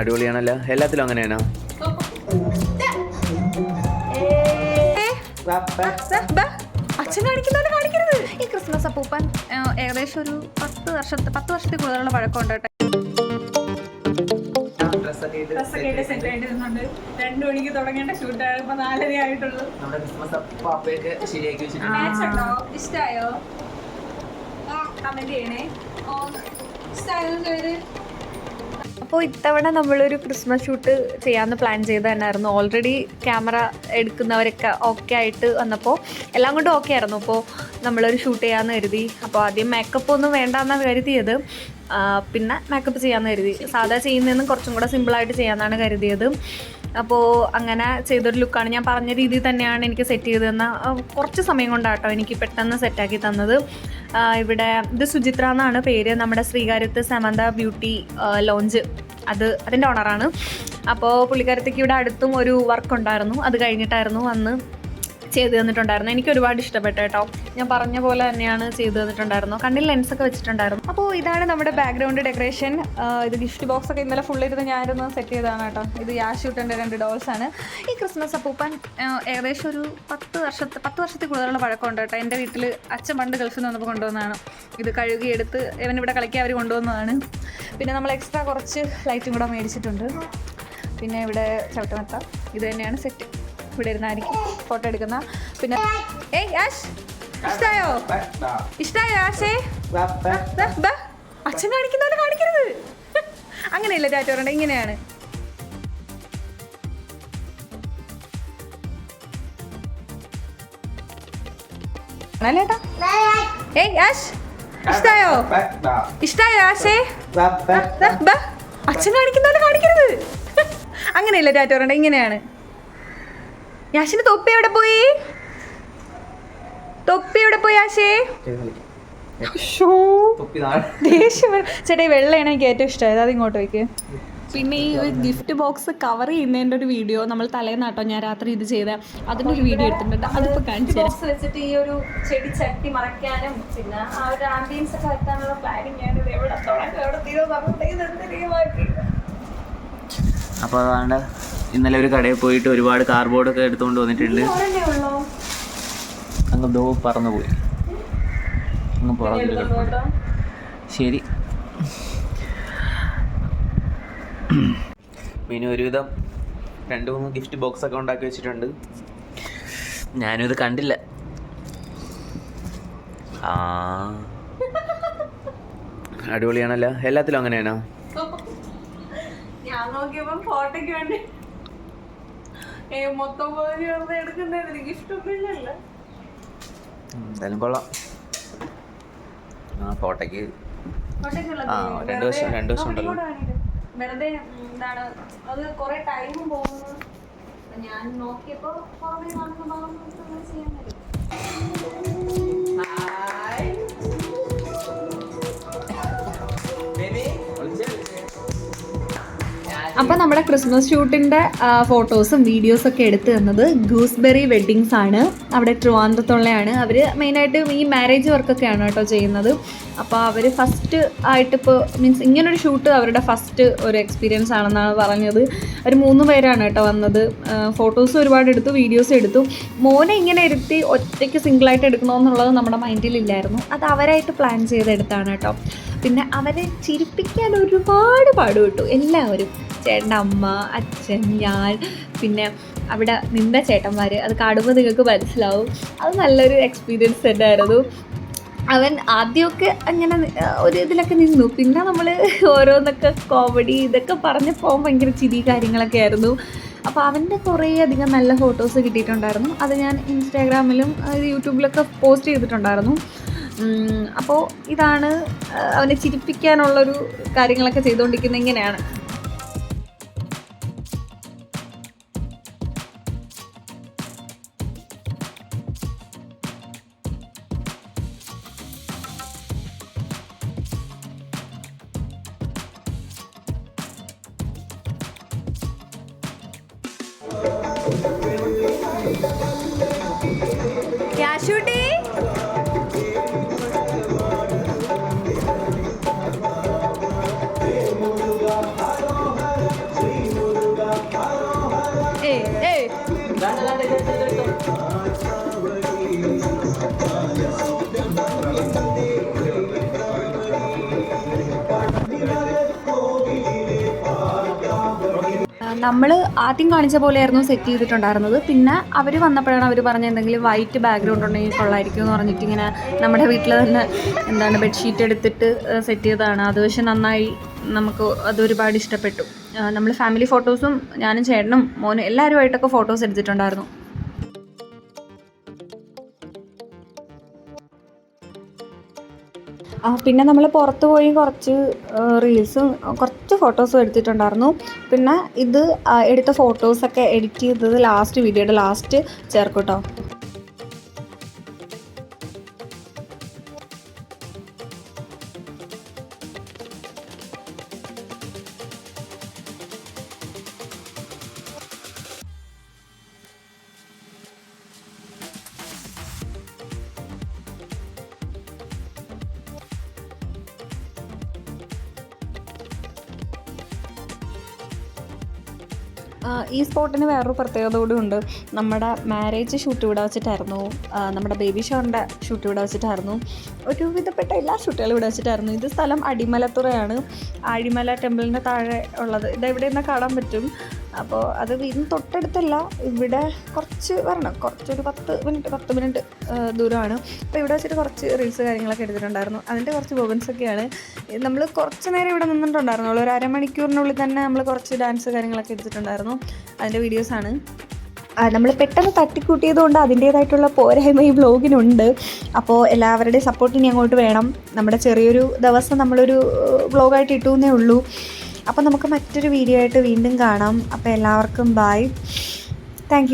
അടിപൊളിയാണല്ലോ. എല്ലാത്തിലും അങ്ങനെയാണോ? അച്ഛൻ കാണിക്കരുത്? ഈ ക്രിസ്മസ് അപ്പൂപ്പൻ ഏകദേശം ഒരു പത്ത് വർഷത്തെ പത്ത് വർഷത്തിൽ കൂടുതലുള്ള പഴക്കമുണ്ട് കേട്ടോ. രണ്ടു മണിക്ക് തുടങ്ങേണ്ട ഷൂട്ട് നാലര ആയിട്ടുള്ളൂ. ഉണ്ടോ? ഇഷ്ടായോ? കമന്റ് ചെയ്യണേ. ഇഷ്ടായോ അപ്പോൾ ഇത്തവണ നമ്മളൊരു ക്രിസ്മസ് ഷൂട്ട് ചെയ്യാമെന്ന് പ്ലാൻ ചെയ്ത് തന്നെയായിരുന്നു ഓൾറെഡി ക്യാമറ എടുക്കുന്നവരൊക്കെ ഓക്കെ ആയിട്ട് വന്നപ്പോൾ എല്ലാം കൊണ്ടും ഓക്കെ ആയിരുന്നു. അപ്പോൾ നമ്മളൊരു ഷൂട്ട് ചെയ്യാമെന്ന് കരുതി. അപ്പോൾ ആദ്യം മേക്കപ്പ് ഒന്നും വേണ്ടാന്നാണ് കരുതിയത്. പിന്നെ മേക്കപ്പ് ചെയ്യാമെന്ന് കരുതി. സാധാ ചെയ്യുന്നതെന്ന് കുറച്ചും കൂടെ സിമ്പിളായിട്ട് ചെയ്യാമെന്നാണ് കരുതിയത്. അപ്പോൾ അങ്ങനെ ചെയ്തൊരു ലുക്കാണ് ഞാൻ പറഞ്ഞ രീതിയിൽ തന്നെയാണ് എനിക്ക് സെറ്റ് ചെയ്ത് തന്ന കുറച്ച് സമയം കൊണ്ടാട്ടോ എനിക്ക് പെട്ടെന്ന് സെറ്റാക്കി തന്നത്. ഇവിടെ ഇത് സുചിത്ര എന്നാണ് പേര്. നമ്മുടെ ശ്രീകാര്യത്ത് സമന്ത ബ്യൂട്ടി ലോഞ്ച് അത് അതിന്റെ ഓണറാണ് അപ്പോൾ പുള്ളിക്കാരത്തേക്ക് ഇവിടെ അടുത്തും ഒരു വർക്ക് ഉണ്ടായിരുന്നു. അത് കഴിഞ്ഞിട്ടായിരുന്നു വന്ന് ചെയ്തു തന്നിട്ടുണ്ടായിരുന്നു. എനിക്ക് ഒരുപാട് ഇഷ്ടപ്പെട്ടു കേട്ടോ. ഞാൻ പറഞ്ഞ പോലെ തന്നെയാണ് ചെയ്തു തന്നിട്ടുണ്ടായിരുന്നു. കണ്ണിൽ ലെൻസൊക്കെ വെച്ചിട്ടുണ്ടായിരുന്നു. അപ്പോൾ ഇതാണ് നമ്മുടെ ബാക്ക്ഗ്രൗണ്ട് ഡെക്കറേഷൻ ഇത് ഗിഫ്റ്റ് ബോക്സ് ഒക്കെ ഇന്നലെ ഫുൾ ഇരുന്ന് ഞാനിരുന്ന് സെറ്റ് ചെയ്തതാണ് കേട്ടോ. ഇത് യാഷൂട്ടന്റെ രണ്ട് ഡോൾസ് ആണ്. ഈ ക്രിസ്മസ് അപ്പൂപ്പൻ ഏകദേശം ഒരു പത്ത് വർഷത്തെ പത്ത് വർഷത്തിൽ കൂടുതലുള്ള പഴക്കമുണ്ട് കേട്ടോ. എന്റെ വീട്ടിൽ അച്ഛൻ പണ്ട് ഗൾഫിൽ നിന്ന് വന്നപ്പോൾ കൊണ്ടുവന്നതാണ്. ഇത് കഴുകിയെടുത്ത് ഇവനിവിടെ കളിക്കാൻ അവർ കൊണ്ടുവന്നതാണ്. പിന്നെ നമ്മൾ എക്സ്ട്രാ കുറച്ച് ലൈറ്റും കൂടെ മേടിച്ചിട്ടുണ്ട്. പിന്നെ ഇവിടെ ചവിട്ടുമെത്ത. ഇത് തന്നെയാണ് സെറ്റ് ഇവിടെ ഇരുന്നായിരിക്കും ഫോട്ടോ എടുക്കുന്ന. പിന്നെ ഏയ് ആഷ് ഇഷ്ടായോ? ഇഷ്ടായോ ആഷേ. അച്ഛൻ കാണിക്കുന്ന പോലെ കാണിക്കരുത്. അങ്ങനെയല്ല ചാറ്റോറുണ്ട് ഇങ്ങനെയാണ്. ഏയ് ആഷ് ഇഷ്ടായോ? ഇഷ്ടായോ. അച്ഛൻ കാണിക്കുന്ന പോലെ കാണിക്കരുത്. അങ്ങനെയല്ല ചാറ്റോറുണ്ട് ഇങ്ങനെയാണ്. യാഷിന് തൊപ്പി എവിടെ പോയി? തൊപ്പി എവിടെ പോയി. ദേഷ്യം വരും. ചേട്ടാ ഈ വെള്ളയാണ് എനിക്ക് ഏറ്റവും ഇഷ്ടമായത് അത് ഇങ്ങോട്ട് വയ്ക്ക് പിന്നെ ഈ ഒരു ഗിഫ്റ്റ് ബോക്സ് കവർ ചെയ്യുന്നതിന്റെ ഒരു വീഡിയോ നമ്മൾ തലേന്നാട്ടോ ഞാൻ രാത്രി ഇത് ചെയ്ത. അതിന്റെ ഒരു വീഡിയോ എടുത്തിട്ടുണ്ട്. അതിപ്പോൾ കാണിച്ചു ബോക്സ് വെച്ചിട്ട് ഈ ഒരു ചെടി ചട്ടി മറയ്ക്കാനും പിന്നെ ആ ഒരു ആംബിയൻസ് ഒക്കെ വരുത്താനുള്ള പ്ലാനിങ് ആണ് ഇത് എവിടെ എവിടെ തീരോ പറഞ്ഞിട്ടുണ്ടെങ്കിൽ അപ്പോൾ അതാണ്ട് ഇന്നലെ ഒരു കടയിൽ പോയിട്ട് ഒരുപാട് കാർബോർഡൊക്കെ എടുത്തുകൊണ്ട് വന്നിട്ടുണ്ട്. അങ്ങ് ദോ പറന്നു പോയി. അങ്ങ് പുറകിൽ ശരി. മീനു ഒരുവിധം രണ്ട് മൂന്ന് ഗിഫ്റ്റ് ബോക്സ് ഒക്കെ ഉണ്ടാക്കി വെച്ചിട്ടുണ്ട്. ഞാനും ഇത് കണ്ടില്ല. ആ. അടിപൊളിയാണല്ലോ. എല്ലാത്തിലും അങ്ങനെയാണോ? ഞാൻ നോക്കിയപ്പോ ഫോട്ടോയ്ക്ക് വേണ്ടി മൊത്തം പോയി വെറുതെ ഒന്നും ഇല്ലല്ലോ ഉം, എന്തായാലും കൊള്ളാം. ആ കോട്ടയ്ക്ക് ആ, രണ്ട് ദിവസം- രണ്ട് ദിവസം ഉണ്ടല്ലോ. വെറുതെ എന്താണ് അത് കുറെ ടൈമും പോകുന്നു. ഞാൻ നോക്കിയപ്പോ പുറമേ കാണുന്ന ഭാഗം ചെയ്യാൻ പറ്റും. അപ്പോൾ നമ്മുടെ ക്രിസ്മസ് ഷൂട്ടിന്റെ ഫോട്ടോസും വീഡിയോസൊക്കെ എടുത്തു തന്നത് ഗൂസ്ബെറി വെഡ്ഡിങ്സ് ആണ്. അവിടെ ട്രിവാൻഡ്രത്തുള്ളതാണ് അവർ മെയിനായിട്ട് ഈ മാരേജ് വർക്കൊക്കെയാണ് കേട്ടോ ചെയ്യുന്നത്. അപ്പോൾ അവർ ഫസ്റ്റ് ആയിട്ട് ഇപ്പോൾ മീൻസ് ഇങ്ങനൊരു ഷൂട്ട് അവരുടെ ഫസ്റ്റ് ഒരു എക്സ്പീരിയൻസ് ആണെന്നാണ് പറഞ്ഞത്. ഒരു മൂന്ന് പേരാണ് കേട്ടോ വന്നത്. ഫോട്ടോസ് ഒരുപാട് എടുത്തു വീഡിയോസ് എടുത്തു. മോനെ ഇങ്ങനെ ഇരുത്തി ഒറ്റയ്ക്ക് സിംഗിളായിട്ട് എടുക്കണമെന്നുള്ളത് നമ്മുടെ മൈൻഡിലില്ലായിരുന്നു അത് അവരായിട്ട് പ്ലാൻ ചെയ്തെടുത്താണ് കേട്ടോ. പിന്നെ അവരെ ചിരിപ്പിക്കാൻ ഒരുപാട് പാടുപെട്ടു. എല്ലാവരും. ചേട്ടന്റെ അമ്മ അച്ഛൻ ഞാൻ പിന്നെ അവിടെ നിന്ന ചേട്ടന്മാർ അത് കാണുമ്പോൾ നിങ്ങൾക്ക് മനസ്സിലാവും. അത് നല്ലൊരു എക്സ്പീരിയൻസ് തന്നെയായിരുന്നു. അവൻ ആദ്യമൊക്കെ അങ്ങനെ ഒരു ഇതിലൊക്കെ നിന്നു. പിന്നെ നമ്മൾ ഓരോന്നൊക്കെ കോമഡി ഇതൊക്കെ പറഞ്ഞപ്പോൾ ഭയങ്കര ചിരി കാര്യങ്ങളൊക്കെ ആയിരുന്നു. അപ്പോൾ അവന്റെ കുറേ അധികം നല്ല ഫോട്ടോസ് കിട്ടിയിട്ടുണ്ടായിരുന്നു. അത് ഞാൻ ഇൻസ്റ്റാഗ്രാമിലും യൂട്യൂബിലൊക്കെ പോസ്റ്റ് ചെയ്തിട്ടുണ്ടായിരുന്നു. അപ്പോൾ ഇതാണ് അവനെ ചിരിപ്പിക്കാനുള്ളൊരു കാര്യങ്ങളൊക്കെ ചെയ്തുകൊണ്ടിരിക്കുന്നത് ഇങ്ങനെയാണ്. യാശൂട്ടി? നമ്മൾ ആദ്യം കാണിച്ച പോലെയായിരുന്നു സെറ്റ് ചെയ്തിട്ടുണ്ടായിരുന്നത്. പിന്നെ അവർ വന്നപ്പോഴാണ് അവർ പറഞ്ഞ എന്തെങ്കിലും വൈറ്റ് ബാക്ക്ഗ്രൗണ്ട് ഉണ്ടെങ്കിൽ കൊള്ളായിരിക്കും എന്ന് പറഞ്ഞിട്ട് ഇങ്ങനെ നമ്മുടെ വീട്ടിൽ തന്നെ എന്താണ് ബെഡ്ഷീറ്റ് എടുത്തിട്ട് സെറ്റ് ചെയ്തതാണ്. അത് പക്ഷെ നന്നായി നമുക്ക് അത് ഒരുപാട് ഇഷ്ടപ്പെട്ടു. നമ്മൾ ഫാമിലി ഫോട്ടോസും ഞാനും ചേട്ടനും മോനും എല്ലാവരുമായിട്ടൊക്കെ ഫോട്ടോസ് എടുത്തിട്ടുണ്ടായിരുന്നു. പിന്നെ നമ്മൾ പുറത്ത് പോയി കുറച്ച് റീൽസും കുറച്ച് ഫോട്ടോസും എടുത്തിട്ടുണ്ടായിരുന്നു. പിന്നെ ഇത് എടുത്ത ഫോട്ടോസൊക്കെ എഡിറ്റ് ചെയ്തത് ലാസ്റ്റ് വീഡിയോയുടെ ലാസ്റ്റ് ചേർക്കും ഈ സ്പോട്ടിന് വേറൊരു പ്രത്യേകത കൂടിയുണ്ട് നമ്മുടെ മാരേജ് ഷൂട്ട് ഇവിടെ വെച്ചിട്ടായിരുന്നു. നമ്മുടെ ബേബി ഷോറിന്റെ ഷൂട്ട് ഇവിടെ വെച്ചിട്ടായിരുന്നു. ഒരുവിധപ്പെട്ട എല്ലാ ഷൂട്ടുകളും ഇവിടെ വെച്ചിട്ടായിരുന്നു. ഇത് സ്ഥലം അടിമലത്തുറയാണ്. അടിമല ടെമ്പിളിന്റെ താഴെ ഉള്ളത്. ഇത് എവിടെ നിന്ന് കാണാൻ പറ്റും? അപ്പോൾ അത് വീടിന് തൊട്ടടുത്തല്ല ഇവിടെ കുറച്ച് വരണം. കുറച്ചൊരു പത്ത് മിനിറ്റ് പത്ത് മിനിറ്റ് ദൂരമാണ്. അപ്പോൾ ഇവിടെ വെച്ചിട്ട് കുറച്ച് റീൽസ് കാര്യങ്ങളൊക്കെ എടുത്തിട്ടുണ്ടായിരുന്നു. അതിന്റെ കുറച്ച് ബോബൻസ് ഒക്കെയാണ്. നമ്മൾ കുറച്ച് നേരം ഇവിടെ നിന്നിട്ടുണ്ടായിരുന്നു. ഒരു അരമണിക്കൂറിനുള്ളിൽ തന്നെ നമ്മൾ കുറച്ച് ഡാൻസ് കാര്യങ്ങളൊക്കെ എടുത്തിട്ടുണ്ടായിരുന്നു. അതിന്റെ വീഡിയോസാണ് നമ്മൾ പെട്ടെന്ന് തട്ടിക്കൂട്ടിയത് കൊണ്ട് അതിന്റേതായിട്ടുള്ള പോരായ്മ ഈ വ്ളോഗിനുണ്ട് അപ്പോൾ എല്ലാവരുടെയും സപ്പോർട്ട് ഇനി അങ്ങോട്ട് വേണം. നമ്മുടെ ചെറിയൊരു ദിവസം നമ്മളൊരു വ്ളോഗായിട്ട് ഇട്ടു എന്നേ ഉള്ളൂ. അപ്പോൾ നമുക്ക് മറ്റൊരു വീഡിയോ ആയിട്ട് വീണ്ടും കാണാം. അപ്പോൾ എല്ലാവർക്കും ബായ് താങ്ക്